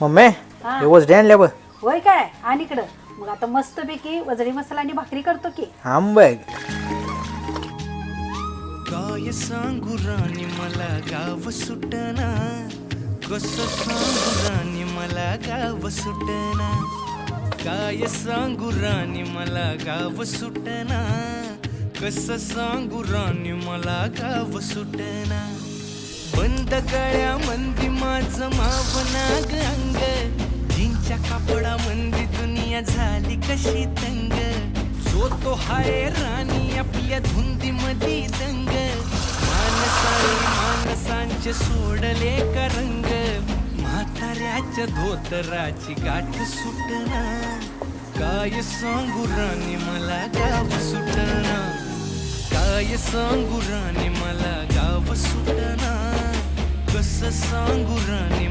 Mummy हा. हे वजडे आणल्या बघ. होय काय? आणि इकडं. मग आता मस्तपैकी वजडी मसाला आणि भाकरी करतो की. आंबग काय सांगू राणी मला गाव सुटना. कस सांगू राणी मला गाव सुटना. काय सांगू राणी मला गाव सुटना. कस सांगू राणी मला गाव सुटना. बंद गळ्या मंदी झाली कशी तंग? जो तो हाय राणी आपल्या धुंदी मधी दंग. मानसाने मानसांचे सोडले का रंग? म्हाताऱ्याच्या धोतराची गाठ सुटना काय सांगू राणी मला गाव सुटना काय सांगू राणी मला गाव सुटना कस सांगू राणी